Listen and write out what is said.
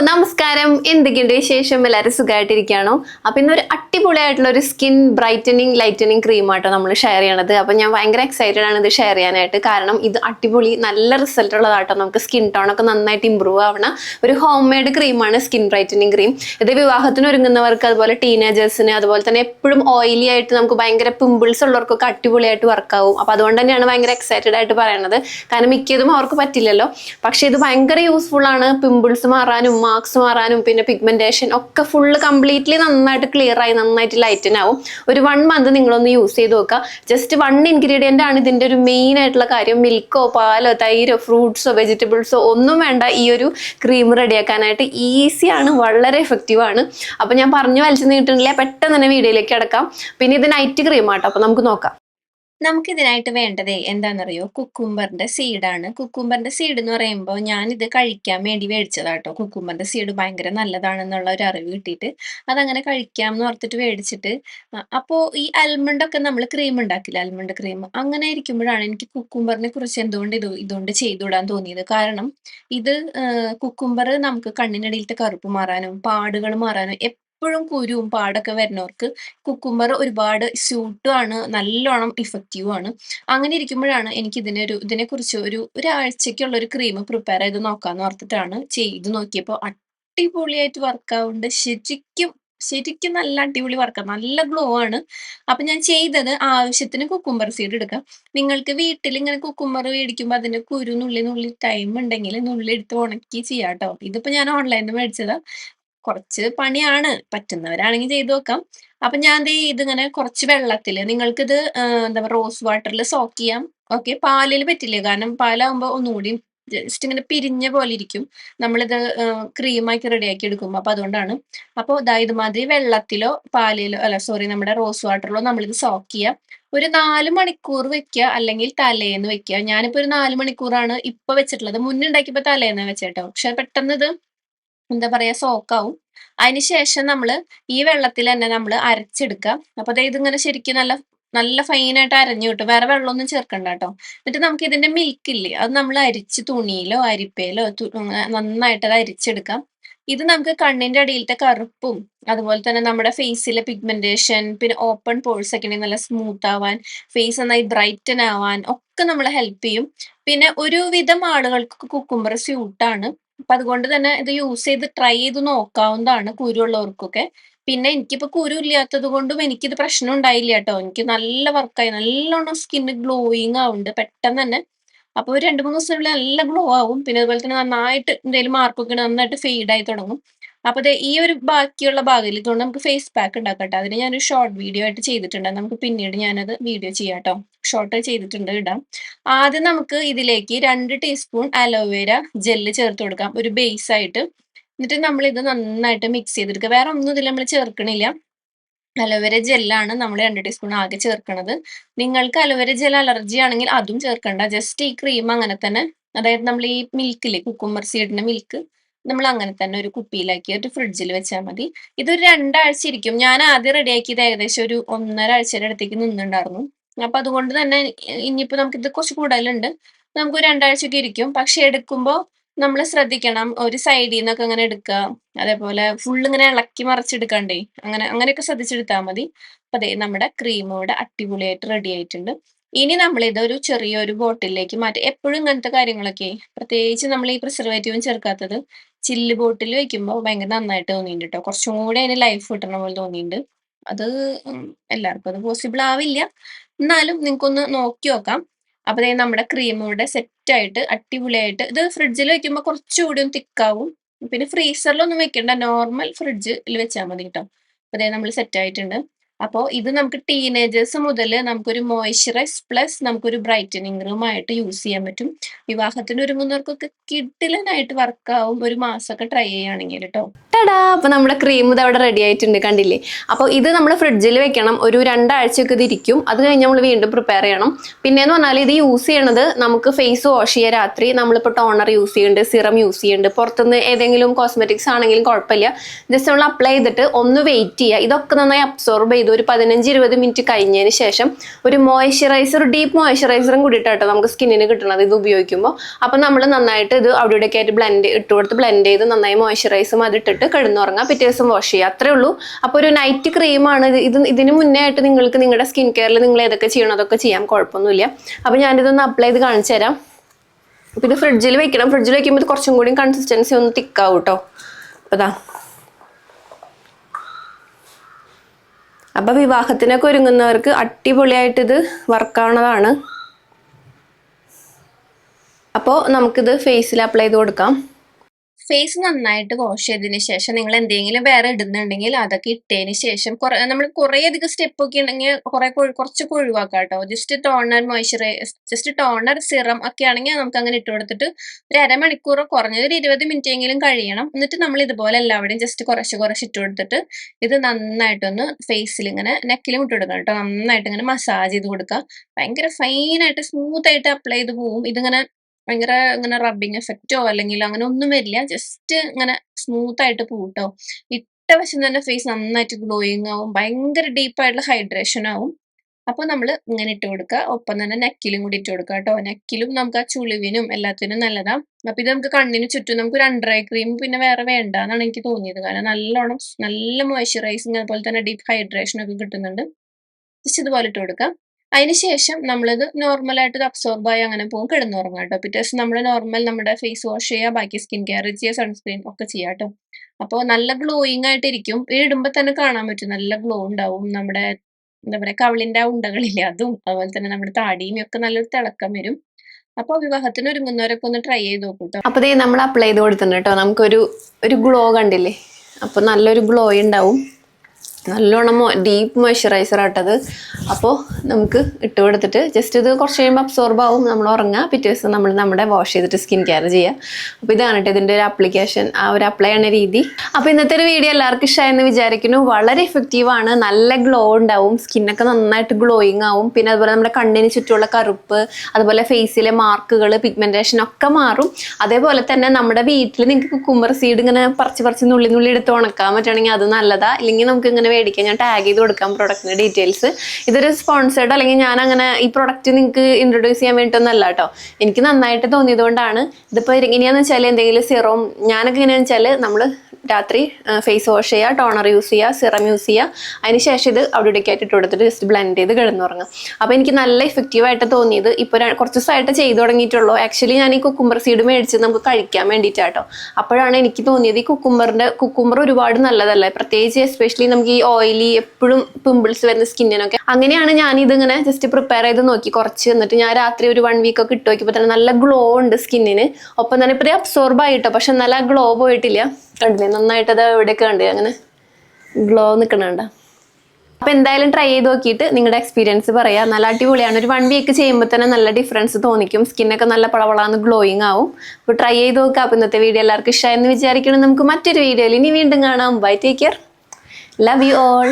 നമസ്കാരം. എന്തൊക്കെയുണ്ട് വിശേഷം? എല്ലാവരും സുഖമായിട്ടിരിക്കുകയാണോ അപ്പം ഇന്നൊരു അടിപൊളിയായിട്ടുള്ള ഒരു സ്കിൻ ബ്രൈറ്റനിങ് ലൈറ്റനിങ് ക്രീം ആട്ടോ നമ്മൾ ഷെയർ ചെയ്യണത്. അപ്പം ഞാൻ ഭയങ്കര എക്സൈറ്റഡ് ആണ് ഇത് ഷെയർ ചെയ്യാനായിട്ട്. കാരണം ഇത് അടിപൊളി നല്ല റിസൾട്ട് ഉള്ളതാട്ടോ. നമുക്ക് സ്കിൻ ടോണൊക്കെ നന്നായിട്ട് ഇമ്പ്രൂവ് ആവണ ഒരു ഹോം മെയ്ഡ് ക്രീമാണ് സ്കിൻ ബ്രൈറ്റനിങ് ക്രീം ഇത് വിവാഹത്തിന് ഒരുങ്ങുന്നവർക്ക് അതുപോലെ ടീനേജേഴ്സിന് അതുപോലെ തന്നെ എപ്പോഴും ഓയിലി ആയിട്ട് നമുക്ക് ഭയങ്കര പിമ്പിൾസ് ഉള്ളവർക്കൊക്കെ അടിപൊളിയായിട്ട് വർക്ക് ആവും. അപ്പൊ അതുകൊണ്ട് തന്നെയാണ് ഭയങ്കര എക്സൈറ്റഡ് ആയിട്ട് പറയണത്. കാരണം മിക്കതും അവർക്ക് പറ്റില്ലല്ലോ. പക്ഷേ ഇത് ഭയങ്കര യൂസ്ഫുൾ ആണ്. പിമ്പിൾസ് മാറാനും മാർക്സ് മാറാനും പിന്നെ പിഗ്മെന്റേഷൻ ഒക്കെ ഫുള്ള് കംപ്ലീറ്റ്ലി നന്നായിട്ട് ക്ലിയർ ആയി നന്നായിട്ട് ലൈറ്റൻ ആവും. ഒരു വൺ മന്ത് നിങ്ങളൊന്ന് യൂസ് ചെയ്ത് നോക്കുക. ജസ്റ്റ് വൺ ഇൻഗ്രീഡിയന്റ് ആണ് ഇതിന്റെ ഒരു മെയിൻ ആയിട്ടുള്ള കാര്യം. മിൽക്കോ പാലോ തൈരോ ഫ്രൂട്ട്സോ വെജിറ്റബിൾസോ ഒന്നും വേണ്ട. ഈ ഒരു ക്രീം റെഡിയാക്കാനായിട്ട് ഈസിയാണ് വളരെ എഫക്റ്റീവ് ആണ്. അപ്പൊ ഞാൻ പറഞ്ഞു വലിച്ചു നീട്ടുന്നില്ല? പെട്ടെന്ന് തന്നെ വീഡിയോയിലേക്ക് കിടക്കാം. പിന്നെ ഇത് നൈറ്റ് ക്രീം ആട്ടോ. അപ്പൊ നമുക്ക് നോക്കാം. നമുക്ക് ഇതിനായിട്ട് വേണ്ടതേ എന്താണെന്നറിയോ കുക്കുംബറിന്റെ സീഡാണ് കുക്കുംബറിന്റെ സീഡ് എന്ന് പറയുമ്പോൾ ഞാൻ ഇത് കഴിക്കാൻ വേണ്ടി മേടിച്ചതാട്ടോ. കുക്കുംബറിന്റെ സീഡ് ഭയങ്കര നല്ലതാണെന്നുള്ള ഒരു അറിവ് കിട്ടിയിട്ട് അതങ്ങനെ കഴിക്കാം എന്ന് ഓർത്തിട്ട് മേടിച്ചിട്ട് അപ്പോൾ ഈ ആൽമണ്ട് ഒക്കെ നമ്മൾ ക്രീം ഉണ്ടാക്കില്ല? അൽമണ്ട് ക്രീം അങ്ങനെ ഇരിക്കുമ്പോഴാണ് എനിക്ക് കുക്കുംബറിനെ കുറിച്ച് എന്തുകൊണ്ട് ഇത് ഇതുകൊണ്ട് ചെയ്തുവിടാൻ തോന്നിയത്? കാരണം ഇത് കുക്കുംബർ നമുക്ക് കണ്ണിനടിയിലത്തെ കറുപ്പ് മാറാനും പാടുകൾ മാറാനും എപ്പോഴും കുരുവും പാടൊക്കെ വരുന്നവർക്ക് കുക്കുംബർ ഒരുപാട് സ്യൂട്ടും ആണ് നല്ലോണം ഇഫക്റ്റീവ് ആണ്. അങ്ങനെ ഇരിക്കുമ്പോഴാണ് എനിക്ക് ഇതിനൊരു ഇതിനെക്കുറിച്ച് ഒരു ഒരാഴ്ചയ്ക്കുള്ള ഒരു ക്രീം പ്രിപ്പയർ ചെയ്ത് നോക്കാന്ന് ഓർത്തിട്ടാണ് ചെയ്ത് നോക്കിയപ്പോൾ അടിപൊളിയായിട്ട് വർക്ക് ആവുന്നുണ്ട്. ശരിക്കും ശരിക്കും നല്ല അടിപൊളി വർക്കാണ് നല്ല ഗ്ലോ ആണ്. അപ്പൊ ഞാൻ ചെയ്തത് ആവശ്യത്തിന് കുക്കുംബർ സീഡ് എടുക്കാം. നിങ്ങൾക്ക് വീട്ടിൽ ഇങ്ങനെ കുക്കുംബർ മേടിക്കുമ്പോൾ അതിന്റെ കുരു നുള്ളി നുള്ളി ടൈം ഉണ്ടെങ്കിൽ നുള്ളി എടുത്ത് ഉണക്കി ചെയ്യാം കേട്ടോ ഇതിപ്പോ ഞാൻ ഓൺലൈനിൽ മേടിച്ചതാ. കുറച്ച് പണിയാണ് പറ്റുന്നവരാണെങ്കിൽ ചെയ്തു നോക്കാം. അപ്പൊ ഞാൻ ദേ ഇതിങ്ങനെ കുറച്ച് വെള്ളത്തിൽ നിങ്ങൾക്കിത് എന്താ പറയുക റോസ് വാട്ടറിൽ സോക്ക് ചെയ്യാം. ഓക്കെ പാലിൽ പറ്റില്ല? കാരണം പാലാകുമ്പോൾ ഒന്നുകൂടി ജസ്റ്റ് ഇങ്ങനെ പിരിഞ്ഞ പോലെ ഇരിക്കും. നമ്മളിത് ക്രീമാക്കി റെഡിയാക്കി എടുക്കുമ്പോൾ അപ്പൊ അതുകൊണ്ടാണ്. അപ്പോൾ ഇതാ ഇതുമാതിരി വെള്ളത്തിലോ പാലിലോ അല്ല സോറി നമ്മുടെ റോസ് വാട്ടറിലോ നമ്മളിത് സോക്ക് ചെയ്യാം. ഒരു നാല് മണിക്കൂർ വെക്കുക അല്ലെങ്കിൽ തലേന്ന് വെക്കുക. ഞാനിപ്പോ ഒരു നാല് മണിക്കൂറാണ് ഇപ്പൊ വെച്ചിട്ടുള്ളത്. മുന്നേ ഉണ്ടാക്കിയപ്പോ തലേന്ന് വെച്ചേട്ടോ പക്ഷെ പെട്ടെന്ന് ഇത് എന്താ പറയാ സോക്കാവും. അതിനുശേഷം നമ്മൾ ഈ വെള്ളത്തിൽ തന്നെ നമ്മൾ അരച്ചെടുക്കുക അപ്പൊ അതായത് ഇതിങ്ങനെ ശരിക്കും നല്ല നല്ല ഫൈനായിട്ട് അരഞ്ഞു കിട്ടും. വേറെ വെള്ളമൊന്നും ചേർക്കണ്ട കേട്ടോ എന്നിട്ട് നമുക്ക് ഇതിന്റെ മിൽക്ക് ഇല്ലേ അത് നമ്മൾ അരിച്ച് തുണിയിലോ അരിപ്പയിലോ നന്നായിട്ട് അത് അരിച്ചെടുക്കാം. ഇത് നമുക്ക് കണ്ണിന്റെ അടിയിലത്തെ കറുപ്പും അതുപോലെ തന്നെ നമ്മുടെ ഫേസിലെ പിഗ്മെന്റേഷൻ പിന്നെ ഓപ്പൺ പോൾസ് ഒക്കെ ഉണ്ടെങ്കിൽ നല്ല സ്മൂത്ത് ആവാൻ ഫേസ് നന്നായി ബ്രൈറ്റൻ ആവാൻ ഒക്കെ നമ്മളെ ഹെൽപ്പ് ചെയ്യും. പിന്നെ ഒരുവിധം ആളുകൾക്ക് കുക്കുംബർ സ്യൂട്ടാണ് അപ്പൊ അതുകൊണ്ട് തന്നെ ഇത് യൂസ് ചെയ്ത് ട്രൈ ചെയ്ത് നോക്കാവുന്നതാണ് കുരു ഉള്ളവർക്കൊക്കെ പിന്നെ എനിക്കിപ്പോ കുരു ഇല്ലാത്തത് കൊണ്ടും എനിക്കിത് പ്രശ്നം ഉണ്ടായില്ല കേട്ടോ. എനിക്ക് നല്ല വർക്കായി നല്ലോണം സ്കിന്ന് ഗ്ലോയിങ് ആവുന്നുണ്ട് പെട്ടെന്ന് തന്നെ. അപ്പൊ ഒരു രണ്ട് മൂന്ന് ദിവസത്തിനുള്ളിൽ നല്ല ഗ്ലോ ആവും. പിന്നെ അതുപോലെ തന്നെ നന്നായിട്ട് എന്തെങ്കിലും മാർക്കൊക്കെ നന്നായിട്ട് ഫെയ്ഡ് ആയി തുടങ്ങും. അപ്പൊ ദേ ഈ ഒരു ബാക്കിയുള്ള ഭാഗത്തിൽ ഇതുകൊണ്ട് നമുക്ക് ഫേസ് പാക്ക് ഉണ്ടാക്കട്ടെ അതിന് ഞാനൊരു ഷോർട്ട് വീഡിയോ ആയിട്ട് ചെയ്തിട്ടുണ്ട്. നമുക്ക് പിന്നീട് ഞാനത് വീഡിയോ ചെയ്യാം കേട്ടോ ഷോർട്ട് ചെയ്തിട്ടുണ്ട് ഇടാം. ആദ്യം നമുക്ക് ഇതിലേക്ക് രണ്ട് ടീസ്പൂൺ അലോവേര ജെല്ല് ചേർത്ത് കൊടുക്കാം. ഒരു ബേസ് ആയിട്ട്. എന്നിട്ട് നമ്മൾ ഇത് നന്നായിട്ട് മിക്സ് ചെയ്തെടുക്കുക. വേറെ ഒന്നും ഇതിൽ നമ്മൾ ചേർക്കണില്ല. അലോവേര ജെല്ലാണ് നമ്മൾ രണ്ട് ടീസ്പൂൺ ആകെ ചേർക്കണത്. നിങ്ങൾക്ക് അലോവേര ജെൽ അലർജി ആണെങ്കിൽ അതും ചേർക്കണ്ട. ജസ്റ്റ് ഈ ക്രീം അങ്ങനെ തന്നെ. അതായത് നമ്മൾ ഈ മിൽക്കില്ലേ കുക്കുമ്പർ സീഡിന്റെ മിൽക്ക് നമ്മൾ അങ്ങനെ തന്നെ ഒരു കുപ്പിയിലാക്കി ഒരു ഫ്രിഡ്ജിൽ വെച്ചാൽ മതി. ഇതൊരു രണ്ടാഴ്ച ഇരിക്കും. ഞാൻ ആദ്യം റെഡിയാക്കിയത് ഏകദേശം ഒരു ഒന്നര ആഴ്ചയുടെ അടുത്തേക്ക് നിന്നുണ്ടായിരുന്നു അപ്പൊ അതുകൊണ്ട് തന്നെ ഇനിയിപ്പോ നമുക്ക് ഇത് കുറച്ച് കൂടുതലുണ്ട്. നമുക്ക് രണ്ടാഴ്ചയൊക്കെ ഇരിക്കും. പക്ഷെ എടുക്കുമ്പോൾ നമ്മൾ ശ്രദ്ധിക്കണം. ഒരു സൈഡിൽ നിന്നൊക്കെ അങ്ങനെ എടുക്കുക അതേപോലെ ഫുൾ ഇങ്ങനെ ഇളക്കി മറിച്ചെടുക്കണ്ടേ. അങ്ങനെ അങ്ങനെയൊക്കെ ശ്രദ്ധിച്ചെടുത്താൽ മതി. അപ്പൊ അതെ നമ്മുടെ ക്രീം ഇവിടെ അടിപൊളിയായിട്ട് റെഡി ആയിട്ടുണ്ട്. ഇനി നമ്മൾ ഇതൊരു ചെറിയൊരു ബോട്ടിലേക്ക് മാറ്റി എപ്പോഴും ഇങ്ങനത്തെ കാര്യങ്ങളൊക്കെ പ്രത്യേകിച്ച് നമ്മൾ ഈ പ്രിസർവേറ്റീവും ചേർക്കാത്തത് ചില്ല് ബോട്ടിൽ വെക്കുമ്പോൾ ഭയങ്കര നന്നായിട്ട് തോന്നിയിട്ടുണ്ട് കേട്ടോ കുറച്ചും കൂടി അതിന് ലൈഫ് കിട്ടണ പോലെ തോന്നിയിട്ടുണ്ട് അത് എല്ലാവർക്കും അത് പോസിബിൾ ആവില്ല. എന്നാലും നിങ്ങൾക്കൊന്ന് നോക്കി നോക്കാം. അപ്പൊ നമ്മുടെ ക്രീം ഇവിടെ സെറ്റ് ആയിട്ട് അടിപൊളിയായിട്ട് ഇത് ഫ്രിഡ്ജിൽ വെക്കുമ്പോൾ കുറച്ചുകൂടി ഒന്ന് തിക്കാവും പിന്നെ ഫ്രീസറിലൊന്നും വെക്കണ്ട. നോർമൽ ഫ്രിഡ്ജിൽ വെച്ചാൽ മതി കേട്ടോ അപ്പൊ നമ്മൾ സെറ്റ് ആയിട്ടുണ്ട്. അപ്പോൾ ഇത് നമുക്ക് ടീനേജേഴ്സ് മുതൽ നമുക്കൊരു മോയ്സ്ചറൈസ് പ്ലസ് നമുക്കൊരു ബ്രൈറ്റനിങ് റൂം ആയിട്ട് യൂസ് ചെയ്യാൻ പറ്റും. വിവാഹത്തിന് ഒരുങ്ങുന്നവർക്കൊക്കെ വർക്ക് വർക്കാവും ഒരു മാസമൊക്കെ ട്രൈ ചെയ്യുകയാണെങ്കിൽ കേട്ടോ ടടാ അപ്പോൾ നമ്മുടെ ക്രീം ഇത് അവിടെ റെഡി ആയിട്ടുണ്ട് കണ്ടില്ലേ? അപ്പോൾ ഇത് നമ്മൾ ഫ്രിഡ്ജിൽ വെക്കണം. ഒരു രണ്ടാഴ്ചയൊക്കെ ഇത് ഇരിക്കും. അത് കഴിഞ്ഞ് നമ്മൾ വീണ്ടും പ്രിപ്പയർ ചെയ്യണം. പിന്നെ എന്ന് പറഞ്ഞാൽ ഇത് യൂസ് ചെയ്യണത് നമുക്ക് ഫേസ് വാഷ് ചെയ്യുക രാത്രി നമ്മളിപ്പോൾ ടോണർ യൂസ് ചെയ്യുന്നുണ്ട് സിറം യൂസ് ചെയ്യുന്നുണ്ട് പുറത്തുനിന്ന് ഏതെങ്കിലും കോസ്മെറ്റിക്സ് ആണെങ്കിലും കുഴപ്പമില്ല. ജസ്റ്റ് നമ്മൾ അപ്ലൈ ചെയ്തിട്ട് ഒന്ന് വെയിറ്റ് ചെയ്യുക. ഇതൊക്കെ നന്നായി അബ്സോർബ് ചെയ്ത് ഒരു പതിനഞ്ച് ഇരുപത് മിനിറ്റ് കഴിഞ്ഞതിന് ശേഷം ഒരു മോയ്സ്ചറൈസർ ഡീപ്പ് മോയ്സ്ചറൈസറും കൂടിയിട്ടോ നമുക്ക് സ്കിന്നിന് കിട്ടണത് ഇത് ഉപയോഗിക്കുമ്പോൾ അപ്പോൾ നമ്മൾ നന്നായിട്ട് ഇത് അവിടെ ഇവിടെയൊക്കെ ആയിട്ട് ബ്ലെൻഡ് ഇട്ട് കൊടുത്ത് ബ്ലെൻഡ് ചെയ്ത് നന്നായി മോയ്സ്ചറൈസും അതിട്ടിട്ട് കിടന്നുറങ്ങാം പിറ്റേ ദിവസം വാഷ് ചെയ്യുക. അത്രേ ഉള്ളൂ. അപ്പോൾ ഒരു നൈറ്റ് ക്രീമാണ് ഇത്. ഇത് ഇതിന് മുന്നേ ആയിട്ട് നിങ്ങൾക്ക് നിങ്ങളുടെ സ്കിൻ കെയറിൽ നിങ്ങൾ ഏതൊക്കെ ചെയ്യണം അതൊക്കെ ചെയ്യാം. കുഴപ്പമൊന്നുമില്ല. അപ്പോൾ ഞാനിതൊന്ന് അപ്ലൈ ചെയ്ത് കാണിച്ചു തരാം. അപ്പോൾ ഇത് ഫ്രിഡ്ജിൽ വെക്കണം. ഫ്രിഡ്ജിൽ വെക്കുമ്പോൾ ഇത് കുറച്ചും കൂടി കൺസിസ്റ്റൻസി ഒന്ന് തിക്കാവും കേട്ടോ അപ്പോൾ ഇതാ വിവാഹത്തിനൊക്കെ ഒരുങ്ങുന്നവർക്ക് അടിപൊളിയായിട്ട് ഇത് വർക്കാവുന്നതാണ് അപ്പോൾ നമുക്കിത് ഫേസിൽ അപ്ലൈ ചെയ്ത് കൊടുക്കാം. ഫേസ് നന്നായിട്ട് വാഷ് ചെയ്തതിന് ശേഷം നിങ്ങൾ എന്തെങ്കിലും വേറെ ഇടുന്നുണ്ടെങ്കിൽ അതൊക്കെ ഇട്ടതിന് ശേഷം കുറെ നമ്മൾ കുറേ അധികം സ്റ്റെപ്പ് ഒക്കെ ഉണ്ടെങ്കിൽ കുറെ കുറച്ച് ഒഴിവാക്കാം കേട്ടോ just toner moisturise just toner serum ഒക്കെ ആണെങ്കിൽ നമുക്ക് അങ്ങനെ ഇട്ട് കൊടുത്തിട്ട് ഒരു അരമണിക്കൂർ കുറഞ്ഞത് ഒരു ഇരുപത് മിനിറ്റ് എങ്കിലും കഴിയണം. എന്നിട്ട് നമ്മൾ ഇതുപോലെ എല്ലാവരുടെയും ജസ്റ്റ് കുറച്ച് കുറച്ച് ഇട്ട് കൊടുത്തിട്ട് ഇത് നന്നായിട്ടൊന്ന് ഫേസിൽ ഇങ്ങനെ നെക്കിലും ഇട്ട് കൊടുക്കണം കേട്ടോ. നന്നായിട്ട് ഇങ്ങനെ മസാജ് ചെയ്ത് കൊടുക്കുക. ഭയങ്കര ഫൈനായിട്ട് സ്മൂത്ത് ആയിട്ട് അപ്ലൈ ചെയ്ത് പോവും. ഇതിങ്ങനെ ഭയങ്കര ഇങ്ങനെ റബ്ബിങ് എഫക്റ്റോ അല്ലെങ്കിൽ അങ്ങനെ ഒന്നും വരില്ല. ജസ്റ്റ് ഇങ്ങനെ സ്മൂത്ത് ആയിട്ട് പൂട്ടോ. ഇട്ട വശം തന്നെ ഫേസ് നന്നായിട്ട് ഗ്ലോയിങ് ആവും. ഭയങ്കര ഡീപ്പായിട്ടുള്ള ഹൈഡ്രേഷൻ ആവും. അപ്പൊ നമ്മൾ ഇങ്ങനെ ഇട്ട് കൊടുക്കുക. ഒപ്പം തന്നെ നെക്കിലും കൂടി ഇട്ട് കൊടുക്കുക കേട്ടോ. നെക്കിലും നമുക്ക് ആ ചുളിവിനും എല്ലാത്തിനും നല്ലതാണ് അപ്പൊ ഇത് നമുക്ക് കണ്ണിന് ചുറ്റും നമുക്ക് ഒരു അണ്ടർ ഐ ക്രീം പിന്നെ വേറെ വേണ്ട എന്നാണ് എനിക്ക് തോന്നിയത്. കാരണം നല്ലോണം നല്ല മോയ്സ്ചറൈസിങ് അതുപോലെ തന്നെ ഡീപ്പ് ഹൈഡ്രേഷൻ ഒക്കെ കിട്ടുന്നുണ്ട്. ജസ്റ്റ് ഇതുപോലെ ഇട്ട് കൊടുക്കാം അതിനുശേഷം നമ്മളിത് നോർമൽ ആയിട്ട് അബ്സോർബ് ആയി അങ്ങനെ പോകും. കിടന്നുറങ്ങാം കേട്ടോ. പിറ്റേ ദിവസം നമ്മൾ നോർമൽ നമ്മുടെ ഫേസ് വാഷ് ചെയ്യുക ബാക്കി സ്കിൻ കെയർ ചെയ്യുക സൺസ്ക്രീൻ ഒക്കെ ചെയ്യുക കേട്ടോ. അപ്പോൾ നല്ല ഗ്ലോയിങ് ആയിട്ടിരിക്കും. ഇടുമ്പോൾ തന്നെ കാണാൻ പറ്റും. നല്ല ഗ്ലോ ഉണ്ടാവും. നമ്മുടെ എന്താ പറയുക കവിളിന്റെ ആ ഉണ്ടകളില്ല അതും. അതുപോലെ തന്നെ നമ്മുടെ താടിയും ഒക്കെ നല്ലൊരു തിളക്കം വരും. അപ്പോൾ വിവാഹത്തിന് ഒരുങ്ങുന്നവരൊക്കെ ഒന്ന് ട്രൈ ചെയ്ത് നോക്കൂ കേട്ടോ. അപ്പോൾ ദേ നമ്മൾ അപ്ലൈ ചെയ്ത് കൊടുത്തിട്ടുണ്ട് കേട്ടോ. നമുക്കൊരു ഒരു ഗ്ലോ കണ്ടില്ലേ? അപ്പോൾ നല്ലൊരു ഗ്ലോ ഉണ്ടാവും. നല്ലോണം ഡീപ്പ് മോയ്സ്ചറൈസർ ആട്ടത്. അപ്പോൾ നമുക്ക് ഇട്ട് കൊടുത്തിട്ട് ജസ്റ്റ് ഇത് കുറച്ച് കഴിയുമ്പോൾ അബ്സോർബ് ആവും നമ്മൾ ഉറങ്ങുക പിറ്റേ ദിവസം നമ്മൾ നമ്മുടെ വാഷ് ചെയ്തിട്ട് സ്കിൻ കെയർ ചെയ്യുക അപ്പോൾ ഇതാണ് കേട്ടോ ഇതിന്റെ ഒരു ആപ്ലിക്കേഷൻ ആ ഒരു അപ്ലൈ ചെയ്യുന്ന രീതി. അപ്പോൾ ഇന്നത്തെ ഒരു വീഡിയോ എല്ലാവർക്കും ഇഷ്ടമായെന്ന് വിചാരിക്കുന്നു. വളരെ എഫക്റ്റീവ് ആണ്. നല്ല ഗ്ലോ ഉണ്ടാവും. സ്കിന്നൊക്കെ നന്നായിട്ട് ഗ്ലോയിങ് ആവും. പിന്നെ അതുപോലെ നമ്മുടെ കണ്ണിന് ചുറ്റുമുള്ള കറുപ്പ് അതുപോലെ ഫേസിലെ മാർക്കുകൾ പിഗ്മെന്റേഷൻ ഒക്കെ മാറും. അതേപോലെ തന്നെ നമ്മുടെ വീട്ടിൽ നിങ്ങൾക്ക് കുക്കുംബർ സീഡ് ഇങ്ങനെ പറിച്ച് പറിച്ച് നുള്ളി നുള്ളി എടുത്ത് ഉണക്കാൻ പറ്റുകയാണെങ്കിൽ അത് നല്ലതാണ് ഇല്ലെങ്കിൽ നമുക്ക് ഇങ്ങനെ മേടിക്കാം. ഞാൻ ടാഗ് ചെയ്ത് കൊടുക്കാം പ്രൊഡക്റ്റിന്റെ ഡീറ്റെയിൽസ് ഇതൊരു സ്പോൺസേർഡ് അല്ലെങ്കിൽ ഞാൻ അങ്ങനെ ഈ പ്രൊഡക്റ്റ് നിങ്ങൾക്ക് ഇൻട്രൊഡ്യൂസ് ചെയ്യാൻ വേണ്ടിയിട്ടൊന്നല്ല കേട്ടോ. എനിക്ക് നന്നായിട്ട് തോന്നിയത് കൊണ്ടാണ്. ഇതിപ്പോൾ ഇങ്ങനെയാന്ന് വെച്ചാൽ എന്തെങ്കിലും സിറോം ഞാനൊക്കെ എങ്ങനെയാന്ന് വെച്ചാൽ നമ്മൾ രാത്രി ഫേസ് വാഷ് ചെയ്യുക ടോണർ യൂസ് ചെയ്യുക സിറം യൂസ് ചെയ്യുക. അതിനുശേഷം ഇത് അവിടെ ഇടയ്ക്കായിട്ട് ഇട്ട് കൊടുത്തിട്ട് ജസ്റ്റ് ബ്ലെൻഡ് ചെയ്ത് കിടന്നുറങ്ങുക. അപ്പോൾ എനിക്ക് നല്ല ഇഫക്റ്റീവായിട്ട് തോന്നിയത് ഇപ്പോൾ കുറച്ച് ദിവസമായിട്ട് ചെയ്തു തുടങ്ങിയിട്ടുള്ളൂ. ആക്ച്വലി ഞാൻ ഈ കുക്കുംബർ സീഡ് മേടിച്ച് നമുക്ക് കഴിക്കാൻ വേണ്ടിയിട്ടാട്ടോ അപ്പോഴാണ് എനിക്ക് തോന്നിയത് ഈ കുക്കുംബറിന്റെ കുക്കുംബർ ഒരുപാട് നല്ലതല്ലേ? പ്രത്യേകിച്ച് എസ്പെഷ്യലി നമുക്ക് ഈ ഓയിലി എപ്പോഴും പിമ്പിൾസ് വരുന്ന സ്കിന്നിനൊക്കെ അങ്ങനെയാണ് ഞാൻ ഇതിങ്ങനെ ജസ്റ്റ് പ്രിപ്പയർ ചെയ്ത് നോക്കി. കുറച്ച് എന്നിട്ട് ഞാൻ രാത്രി ഒരു വൺ വീക്ക് ഒക്കെ ഇട്ട് നോക്കിയപ്പോൾ തന്നെ നല്ല ഗ്ലോ ഉണ്ട് സ്കിന്നിന് ഒപ്പം തന്നെ ഇപ്പോൾ അബ്സോർബ് ആയിട്ടോ? പക്ഷെ എന്നാലും ആ ഗ്ലോ പോയിട്ടില്ല. കണ്ടില്ലേ? നന്നായിട്ട് അത് എവിടെയൊക്കെ കണ്ടു അങ്ങനെ ഗ്ലോ നിൽക്കണുണ്ട അപ്പോൾ എന്തായാലും ട്രൈ ചെയ്ത് നോക്കിയിട്ട് നിങ്ങളുടെ എക്സ്പീരിയൻസ് പറയാം. നല്ല അടിപൊളിയാണ്. ഒരു വൺ വീക്ക് ചെയ്യുമ്പോൾ തന്നെ നല്ല ഡിഫറൻസ് തോന്നിക്കും. സ്കിന്നൊക്കെ നല്ല പളവളാന്ന് ഗ്ലോയിങ് ആവും. അപ്പോൾ ട്രൈ ചെയ്ത് നോക്കുക അപ്പോൾ ഇന്നത്തെ വീഡിയോ എല്ലാവർക്കും ഇഷ്ടമായെന്ന് വിചാരിക്കണം നമുക്ക് മറ്റൊരു വീഡിയോയിൽ ഇനി വീണ്ടും കാണാം. Bye take care love you all